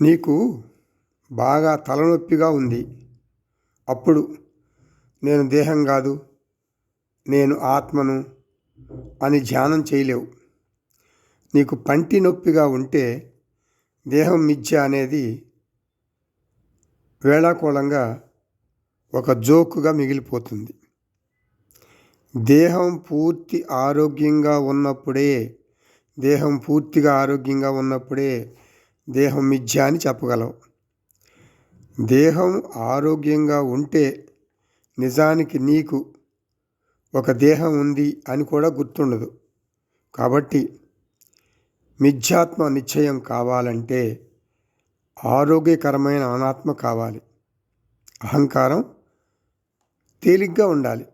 నీకు బాగా తలనొప్పిగా ఉంది. అప్పుడు నేను దేహం కాదు నేను ఆత్మను అని ధ్యానం చేయలేవు. నీకు పంటి నొప్పిగా ఉంటే దేహం మిథ్య అనేది వేళాకోళంగా ఒక జోకుగా మిగిలిపోతుంది. దేహం పూర్తి ఆరోగ్యంగా ఉన్నప్పుడే దేహం పూర్తిగా ఆరోగ్యంగా ఉన్నప్పుడే దేహం మిథ్య అని చెప్పగలం. దేహం ఆరోగ్యంగా ఉంటే నిజానికి నీకు ఒక దేహం ఉంది అని కూడా గుర్తుండదు. కాబట్టి మిథ్యాత్మ నిశ్చయం కావాలంటే ఆరోగ్యకరమైన అనాత్మ కావాలి. అహంకారం తేలిగ్గా ఉండాలి.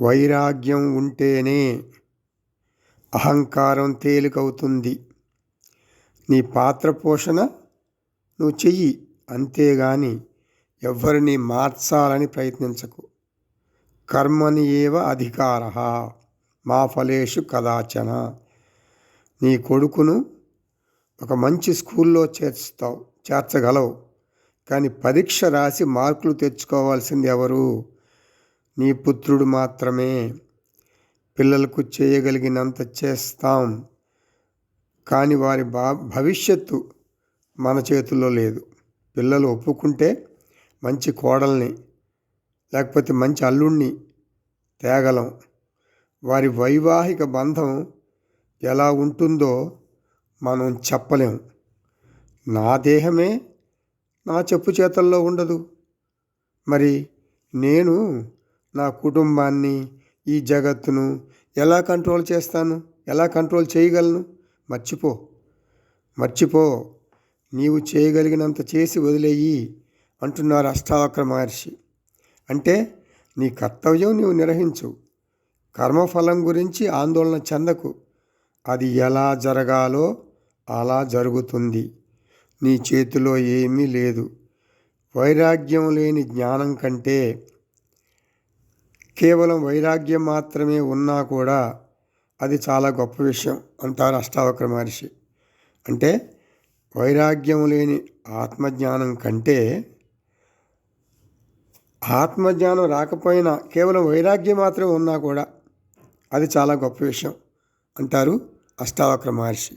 వైరాగ్యం ఉంటేనే అహంకారం తేలికవుతుంది. నీ పాత్ర పోషణ నువ్వు చెయ్యి. అంతేగాని ఎవరిని మార్చాలని ప్రయత్నించకు. కర్మని ఏవ అధికార మా ఫలేషు కదాచన. నీ కొడుకును ఒక మంచి స్కూల్లో చేర్చుతావు చేర్చగలవు. కానీ పరీక్ష రాసి మార్కులు తెచ్చుకోవాల్సింది ఎవరు? నీ పుత్రుడు మాత్రమే. పిల్లలకు చేయగలిగినంత చేస్తాం. కానీ వారి బా భవిష్యత్తు మన చేతుల్లో లేదు. పిల్లలు ఒప్పుకుంటే మంచి కోడల్ని లేకపోతే మంచి అల్లుణ్ణి తేగలం. వారి వైవాహిక బంధం ఎలా ఉంటుందో మనం చెప్పలేం. నా దేహమే నా చెప్పు చేతల్లో ఉండదు. మరి నేను నా కుటుంబాన్ని ఈ జగత్తును ఎలా కంట్రోల్ చేస్తాను? ఎలా కంట్రోల్ చేయగలను? మర్చిపో. మర్చిపో. నీవు చేయగలిగినంత చేసి వదిలేయి అంటున్నారు అష్టావక్ర మహర్షి. అంటే నీ కర్తవ్యం నీవు నిర్వహించు. కర్మఫలం గురించి ఆందోళన చెందకు. అది ఎలా జరగాలో అలా జరుగుతుంది. నీ చేతిలో ఏమీ లేదు. వైరాగ్యం లేని జ్ఞానం కంటే కేవలం వైరాగ్యం మాత్రమే ఉన్నా కూడా అది చాలా గొప్ప విషయం అంటారు అష్టావక్ర మహర్షి అంటే వైరాగ్యం లేని ఆత్మజ్ఞానం కంటే ఆత్మజ్ఞానం రాకపోయినా కేవలం వైరాగ్యం మాత్రమే ఉన్నా కూడా అది చాలా గొప్ప విషయం అంటారు అష్టావక్ర మహర్షి.